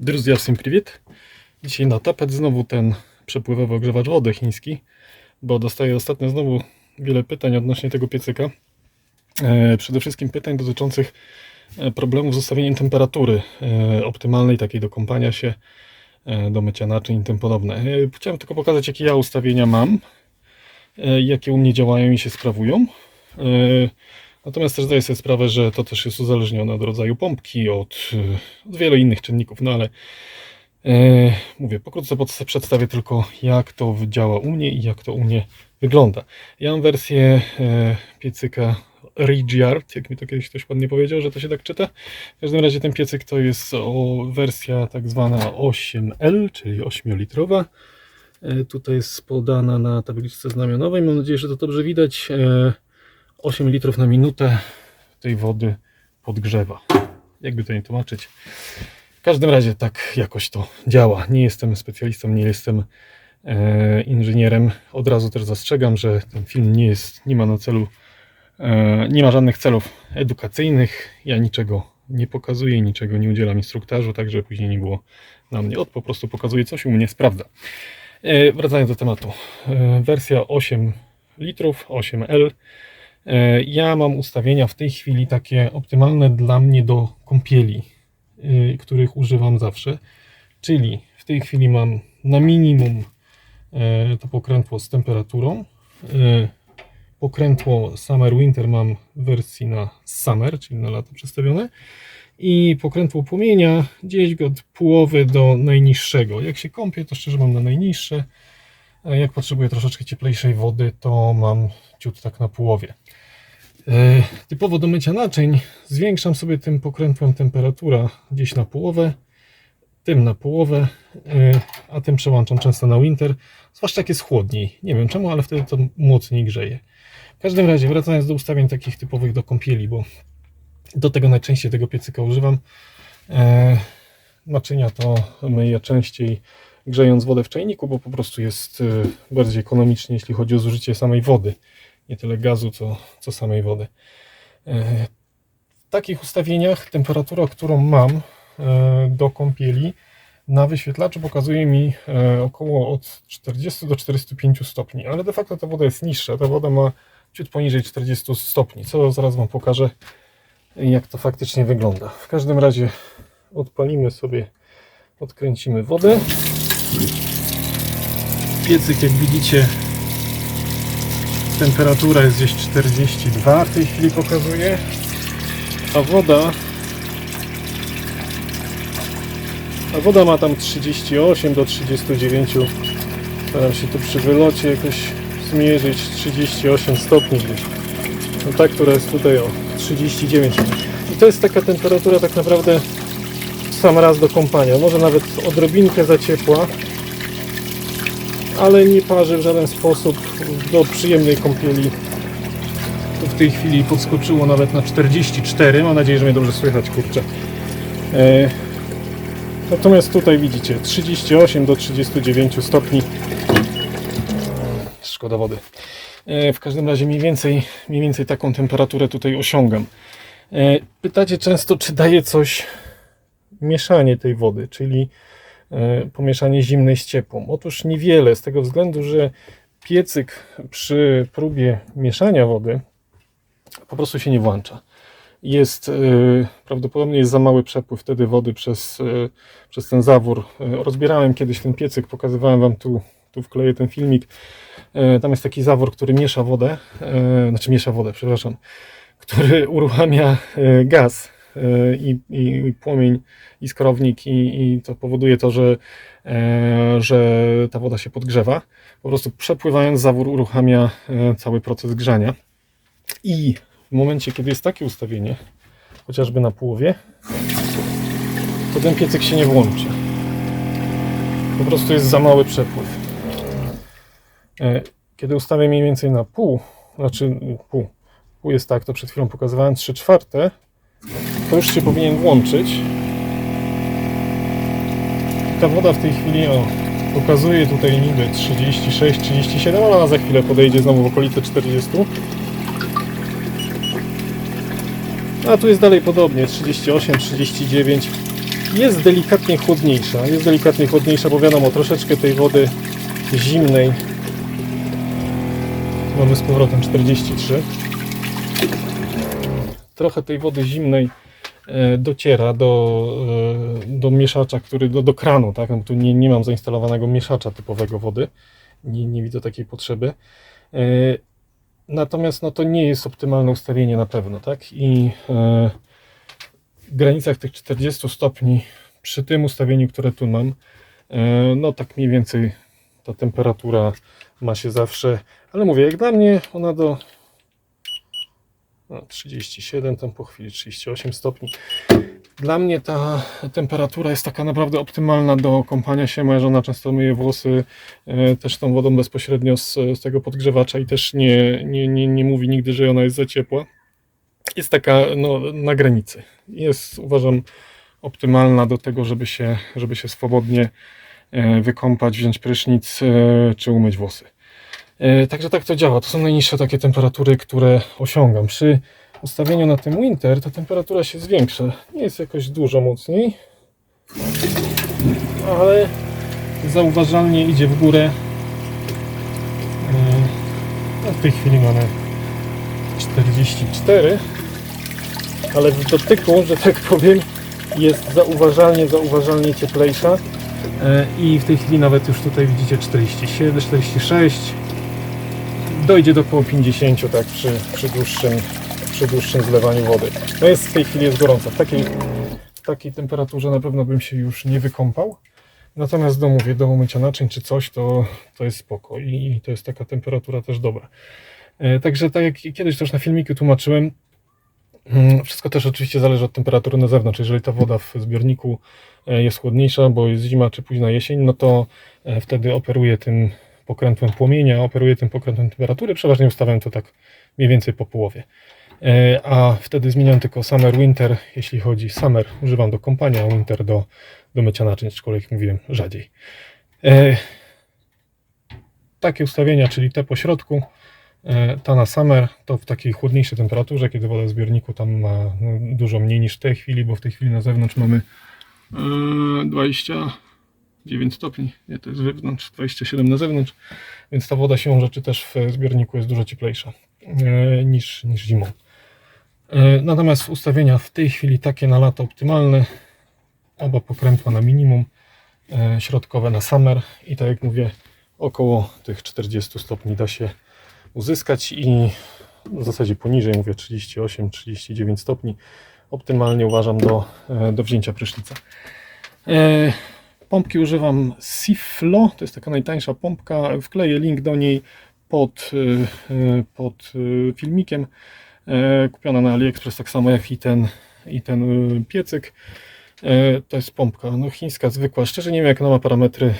Друзья, всем привет! Dzisiaj na tapet znowu ten przepływowy ogrzewacz wody chiński, bo dostaję ostatnio znowu wiele pytań odnośnie tego piecyka. E, przede wszystkim pytań dotyczących e, problemów z ustawieniem temperatury e, optymalnej, takiej do kąpania się, e, do mycia naczyń i tym podobne. E, chciałem tylko pokazać, jakie ja ustawienia mam, e, jakie u mnie działają i się sprawują. Natomiast też zdaję sobie sprawę, że to też jest uzależnione od rodzaju pompki, od, e, od wielu innych czynników, no ale e, mówię, pokrótce przedstawię tylko jak to działa u mnie i jak to u mnie wygląda. Ja mam wersję e, piecyka Ridgeart, jak mi to kiedyś ktoś ładnie powiedział, że to się tak czyta. W każdym razie ten piecyk to jest o, wersja tak zwana 8L, czyli 8-litrowa. E, Tutaj jest podana na tabliczce znamionowej. Mam nadzieję, że to dobrze widać. E, 8 litrów na minutę tej wody podgrzewa. Jakby to nie tłumaczyć. W każdym razie tak jakoś to działa. Nie jestem specjalistą, nie jestem e, inżynierem. Od razu też zastrzegam, że ten film nie jest, nie ma na celu, e, nie ma żadnych celów edukacyjnych. Ja niczego nie pokazuję, niczego nie udzielam instruktażu, także później nie było na mnie. Od po prostu pokazuję coś u mnie sprawdza. E, wracając do tematu. E, wersja 8 litrów, 8L. E, Ja mam ustawienia w tej chwili takie optymalne dla mnie do kąpieli, y, których używam zawsze. Czyli w tej chwili mam na minimum e, to pokrętło z temperaturą. E, Pokrętło Summer Winter mam w wersji na Summer, czyli na lato przestawione. I pokrętło płomienia gdzieś od połowy do najniższego. Jak się kąpię, to szczerze mam na najniższe. A jak potrzebuję troszeczkę cieplejszej wody, to mam ciut tak na połowie. E, Typowo do mycia naczyń zwiększam sobie tym pokrętłem temperatura gdzieś na połowę, tym na połowę, e, a tym przełączam często na winter, zwłaszcza jak jest chłodniej. Nie wiem czemu, ale wtedy to mocniej grzeje. W każdym razie, wracając do ustawień takich typowych do kąpieli, bo do tego najczęściej tego piecyka używam. E, Naczynia to myję częściej grzejąc wodę w czajniku, bo po prostu jest e, bardziej ekonomicznie, jeśli chodzi o zużycie samej wody nie tyle gazu, co, co samej wody. E, W takich ustawieniach temperatura, którą mam e, do kąpieli na wyświetlaczu pokazuje mi e, około od 40 do 45 stopni, ale de facto ta woda jest niższa. Ta woda ma ciut poniżej 40 stopni, co zaraz Wam pokażę, jak to faktycznie wygląda. W każdym razie odpalimy sobie, odkręcimy wodę. Piecyk, jak widzicie, temperatura jest gdzieś 42 w tej chwili pokazuje, a woda a woda ma tam 38 do 39 staram się tu przy wylocie jakoś zmierzyć 38 stopni gdzieś. No ta, która jest tutaj o 39 i to jest taka temperatura tak naprawdę sam raz do kąpania może nawet odrobinkę za ciepła ale nie parzy w żaden sposób do przyjemnej kąpieli. W tej chwili podskoczyło nawet na 44. Mam nadzieję, że mnie dobrze słychać, kurczę. E, natomiast tutaj widzicie 38 do 39 stopni. Szkoda wody. E, w każdym razie mniej więcej, mniej więcej taką temperaturę tutaj osiągam. E, pytacie często, czy daje coś mieszanie tej wody, czyli e, pomieszanie zimnej z ciepłą. Otóż niewiele, z tego względu, że piecyk przy próbie mieszania wody po prostu się nie włącza. Jest e, prawdopodobnie jest za mały przepływ wtedy wody przez, e, przez ten zawór. Rozbierałem kiedyś ten piecyk, pokazywałem Wam tu, tu wkleję ten filmik. Tam jest taki zawór, który miesza wodę, znaczy miesza wodę, przepraszam, który uruchamia gaz i, i, i płomień i skrownik i, i to powoduje to, że, e, że ta woda się podgrzewa. Po prostu przepływając zawór uruchamia e, cały proces grzania. I w momencie, kiedy jest takie ustawienie, chociażby na połowie, to ten piecyk się nie włączy. Po prostu jest za mały przepływ. E, Kiedy ustawię mniej więcej na pół, znaczy pół, pół jest tak, to przed chwilą pokazywałem 3 czwarte, to już się powinien włączyć. Ta woda w tej chwili o, pokazuje tutaj niby 36, 37, ale ona za chwilę podejdzie znowu w okolice 40. A tu jest dalej podobnie, 38, 39. jest delikatnie chłodniejsza. Jest delikatnie chłodniejsza, bo wiadomo, troszeczkę tej wody zimnej mamy z powrotem 43. Trochę tej wody zimnej dociera do, e, do mieszacza, który do, do kranu, tak? No, tu nie, nie mam zainstalowanego mieszacza typowego wody. Nie, nie widzę takiej potrzeby. E, Natomiast no, to nie jest optymalne ustawienie na pewno, tak? I e, w granicach tych 40 stopni przy tym ustawieniu, które tu mam, e, no tak mniej więcej ta temperatura ma się zawsze, ale mówię, jak dla mnie ona do no, 37, tam po chwili 38 stopni. Dla mnie ta temperatura jest taka naprawdę optymalna do kąpania się. Moja żona często myje włosy e, też tą wodą bezpośrednio z, z tego podgrzewacza i też nie, nie, nie, nie mówi nigdy, że ona jest za ciepła. Jest taka no, na granicy. Jest uważam optymalna do tego, żeby się, żeby się swobodnie e, wykąpać, wziąć prysznic e, czy umyć włosy. E, Także tak to działa. To są najniższe takie temperatury, które osiągam. Przy ustawieniu na tym Winter ta temperatura się zwiększa. Nie jest jakoś dużo mocniej, ale zauważalnie idzie w górę. E, No w tej chwili mamy 44, ale w dotyku, że tak powiem, jest zauważalnie, zauważalnie cieplejsza. E, I w tej chwili nawet już tutaj widzicie 47, 46 dojdzie do około 50 tak przy, przy, dłuższym, przy dłuższym zlewaniu wody. No jest w tej chwili jest gorąco. W takiej, w takiej temperaturze na pewno bym się już nie wykąpał. Natomiast do, mówię, do umycia naczyń czy coś, to, to jest spoko i, to jest taka temperatura też dobra. E, Także tak jak kiedyś też na filmiku tłumaczyłem, mm, wszystko też oczywiście zależy od temperatury na zewnątrz. Jeżeli ta woda w zbiorniku e, jest chłodniejsza, bo jest zima czy późna jesień, no to e, wtedy operuję tym pokrętłem płomienia, operuję tym pokrętłem temperatury. Przeważnie ustawiam to tak mniej więcej po połowie. E, a wtedy zmieniam tylko summer, winter, jeśli chodzi summer, używam do kąpania, winter do, do mycia naczyń, aczkolwiek mówiłem rzadziej. E, takie ustawienia, czyli te po środku, e, ta na summer, to w takiej chłodniejszej temperaturze, kiedy woda w zbiorniku tam ma no, dużo mniej niż w tej chwili, bo w tej chwili na zewnątrz mamy 20 9 stopni, nie, to jest wewnątrz, 27 na zewnątrz, więc ta woda siłą rzeczy też w zbiorniku jest dużo cieplejsza e, niż, niż zimą. E, natomiast ustawienia w tej chwili takie na lata optymalne, oba pokrętła na minimum, e, środkowe na summer i tak jak mówię, około tych 40 stopni da się uzyskać i w zasadzie poniżej, mówię 38-39 stopni, optymalnie uważam do, do wzięcia prysznica. Pompki używam Siflo, to jest taka najtańsza pompka. Wkleję link do niej pod, y, y, pod y, filmikiem. E, Kupiona na AliExpress, tak samo jak i ten, i ten piecyk. E, To jest pompka no, chińska, zwykła. Szczerze nie wiem, jak ona ma parametry,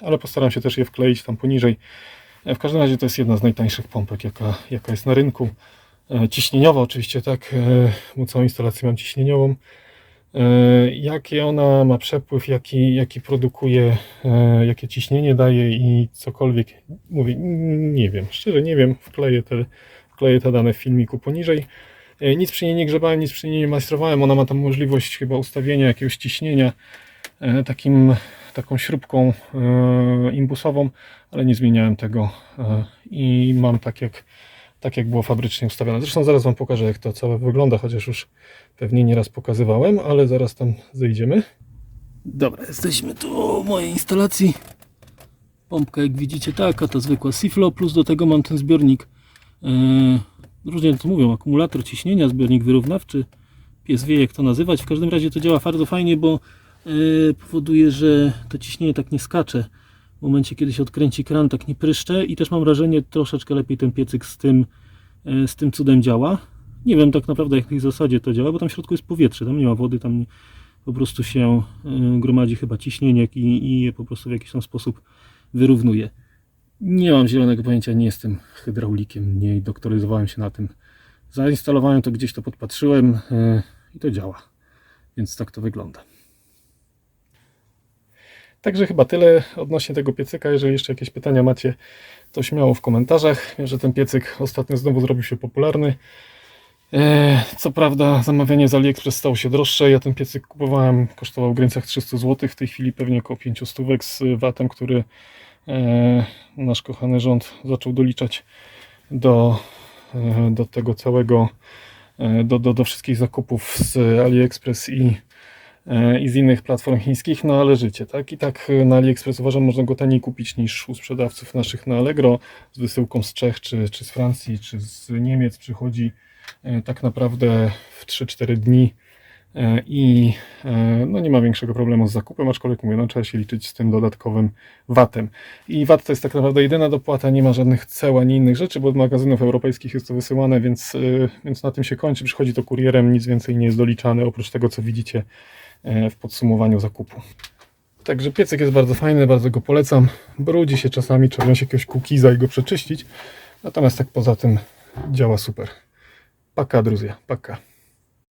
ale postaram się też je wkleić tam poniżej. E, W każdym razie to jest jedna z najtańszych pompek, jaka, jaka jest na rynku. Ciśnieniowa oczywiście, tak, bo całą instalację mam ciśnieniową. E, Jakie ona ma przepływ, jaki, jaki produkuje, e, jakie ciśnienie daje i cokolwiek, mówię, nie wiem, szczerze nie wiem, wkleję te, wkleję te dane w filmiku poniżej. E, Nic przy niej nie grzebałem, nic przy niej nie majstrowałem, ona ma tam możliwość chyba ustawienia jakiegoś ciśnienia takim, taką śrubką imbusową, ale nie zmieniałem tego i mam tak jak, tak jak było fabrycznie ustawione. Zresztą zaraz Wam pokażę jak to całe wygląda, chociaż już pewnie nieraz pokazywałem, ale zaraz tam zejdziemy. Dobra, jesteśmy tu w mojej instalacji. Pompka jak widzicie taka, ta zwykła Siflo, plus do tego mam ten zbiornik. Yy, różnie to mówią, akumulator ciśnienia, zbiornik wyrównawczy. Pies wie jak to nazywać. W każdym razie to działa bardzo fajnie, bo yy, powoduje, że to ciśnienie tak nie skacze. W momencie kiedy się odkręci kran tak nie pryszcze i też mam wrażenie troszeczkę lepiej ten piecyk z tym, yy, z tym cudem działa. Nie wiem tak naprawdę jak w zasadzie to działa, bo tam w środku jest powietrze, tam nie ma wody, tam po prostu się y, gromadzi chyba ciśnienie i, i je po prostu w jakiś tam sposób wyrównuje. Nie mam zielonego pojęcia, nie jestem hydraulikiem, nie doktoryzowałem się na tym. Zainstalowałem to gdzieś, to podpatrzyłem y, i to działa. Więc tak to wygląda. Także chyba tyle odnośnie tego piecyka. Jeżeli jeszcze jakieś pytania macie, to śmiało w komentarzach. Wiem, że ten piecyk ostatnio znowu zrobił się popularny. E, Co prawda zamawianie z AliExpress stało się droższe. Ja ten piecyk kupowałem, kosztował w granicach 300 zł. W tej chwili pewnie około 500 stówek z VAT-em, który e, nasz kochany rząd zaczął doliczać do, e, do tego całego, do, do, do wszystkich zakupów z AliExpress i, i z innych platform chińskich, no ale tak? I tak e, na AliExpress uważam, można go taniej kupić niż u sprzedawców naszych na Allegro z wysyłką z Czech, czy, czy z Francji, czy z Niemiec przychodzi e, tak naprawdę w 3-4 dni e, i e, no nie ma większego problemu z zakupem, aczkolwiek mówię, no trzeba się liczyć z tym dodatkowym VAT-em. I VAT to jest tak naprawdę jedyna dopłata, nie ma żadnych ceł ani innych rzeczy, bo od magazynów europejskich jest to wysyłane, więc, więc na tym się kończy. Przychodzi to kurierem, nic więcej nie jest doliczane, oprócz tego, co widzicie e, w podsumowaniu zakupu. Także piecyk jest bardzo fajny, bardzo go polecam. Brudzi się czasami, trzeba wziąć jakiegoś kukiza i go przeczyścić. Natomiast tak poza tym działa super. Paka, druzja, paka.